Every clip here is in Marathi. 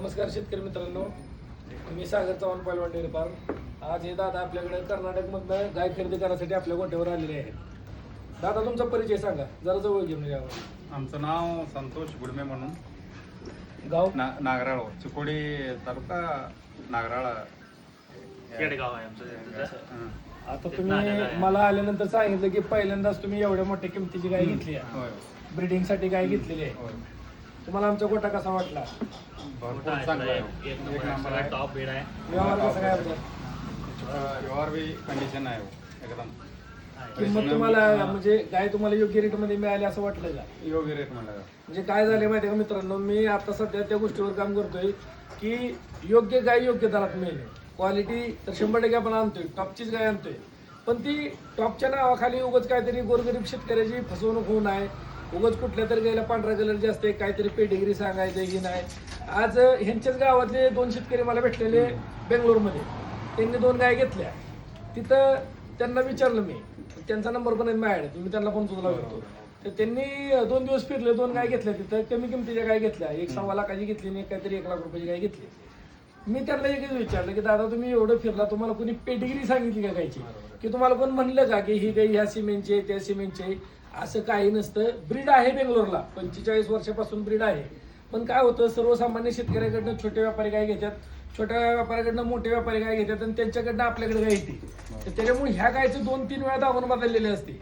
नमस्कार शेतकरी मित्रांनो. मी सागर चव्हाण पैलवान डेअरी फार्म. आज हे दादा आपल्याकडे कर्नाटकमधनं गाय खरेदी करण्यासाठी आपल्या गोट्यावर आलेले आहेत. दादा तुमचा परिचय सांगा. जरा जवळ घेऊन यावं आमचं नाव संतोष गुडमे म्हणून. गाव? ना नागराळ चिकोडी तालुका नागराळ. केडगाव आहे आमचं. तिथं. हं. आता तुम्ही मला आल्यानंतर सांगितलं की पहिल्यांदाच तुम्ही एवढ्या मोठ्या किमतीची गाय घेतली आहे. होय. ब्रिडिंगसाठी गाय घेतलेली आहे. होय. तुम्हाला आमचा गोटा कसा वाटला? भरपूर मोठा आहे, चांगला आहे. एक एक नंबर आहे, नंबर सगळा आहे. टॉप बेड आहे. व्यवहार कसा काय व्यवहार बी कंडिशन आहे हो, एकदम. किंमत तुम्हाला म्हणजे गाय तुम्हाला योग्य रेटमध्ये मिळाली असं वाटलं का? योग्य रेट म्हणलं? म्हणजे काय झाले माहिती आहे का मित्रांनो? मी आता सध्या त्या गोष्टीवर काम करतोय की योग्य गाय योग्य दरात मिळणे क्वालिटी तर शंभर टक्के आपण आणतोय. टॉपचीच गाय आणतोय. पण ती टॉपच्या नावाखाली उगाच काहीतरी गोरगरीब शेतकऱ्याची फसवणूक होऊ नये. उगाच कुठल्या तरी गायला पांढरा कलर जास्त आहे काहीतरी पेडिग्री सांगायचं की नाही. आज ह्यांच्याच गावातले दोन शेतकरी मला भेटलेले बेंगलोरमध्ये. त्यांनी दोन गाय घेतल्या. तिथं त्यांना विचारलं मी. त्यांचा नंबर पण आहे माझ्याकडे. तुम्ही त्यांना फोन सुद्धा लावू तर त्यांनी दोन दिवस फिरले दोन गाय घेतल्या तिथं. कमी किमतीच्या गाय घेतल्या. एक सव्वा लाखाची घेतली आणि काहीतरी एक लाख रुपयाची गाय घेतली. मी त्यांना एकच विचारलं की दादा तुम्ही एवढं फिरला तुम्हाला कोणी पेडिग्री सांगितली का गायची? की तुम्हाला कोण म्हणलं का की ही गाय ह्या सिमेंटची आहे त्या सिमेंटची आहे? असं काही नसतं. ब्रीड आहे बेंगलोरला. पंचेचाळीस वर्षापासून ब्रीड आहे. पण काय होतं सर्वसामान्य शेतकऱ्याकडनं छोटे व्यापारी काय घेतात छोट्या व्यापाऱ्याकडनं मोठे व्यापारी काय घेतात आणि त्यांच्याकडनं आपल्याकडे गाय येते. तर त्याच्यामुळे ह्या गायचं दोन तीन वेळा दावून बदललेले असते.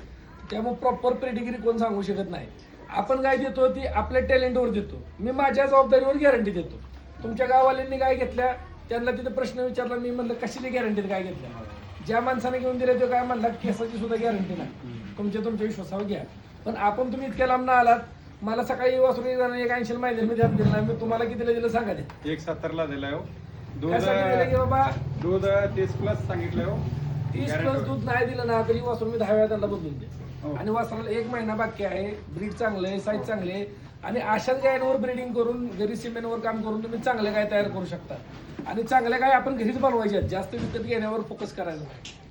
त्यामुळे प्रॉपर पेडिग्री कोण सांगू शकत नाही. आपण काय देतो ती आपल्या टॅलेंटवर देतो. मी माझ्या जबाबदारीवर गॅरंटी देतो. तुमच्या गाववाल्यांनी काय घेतल्या त्यांना तिथे प्रश्न विचारला मी म्हणलं कशाची गॅरंटी काय घेतल्या ज्या माणसाने घेऊन दिले तो काय म्हणला केसाची सुद्धा गॅरंटी नाही. तुमच्या तुमच्या विश्वासावर घ्या. पण आपण तुम्ही इतक्या लांब ना आलात मला सकाळी वासरू एक ऐंशी माहिती मी ध्यान दिलं मी तुम्हाला कितीला दिलं सांगा ते. एक सत्तरला दिलाय हो. दूध काय सांगितलं की बाबा? दूध तीस प्लस सांगितलंय हो. तीस. प्लस दूध नाही दिलं ना तरी वासरू मी दहा वेळा त्यांना बदलून हो. दे आणि वासराला एक महिना बाकी आहे. ब्रीड चांगलं आहे साईज चांगले आहे. आणि अशाच गायांवर ब्रीडिंग करून घरी सिमेंटवर काम करून तुम्ही चांगल्या गाय तयार करू शकता आणि चांगल्या गाय आपण घरीच बनवायच्या आहेत. जास्त विकत घेण्यावर फोकस करायचा नाही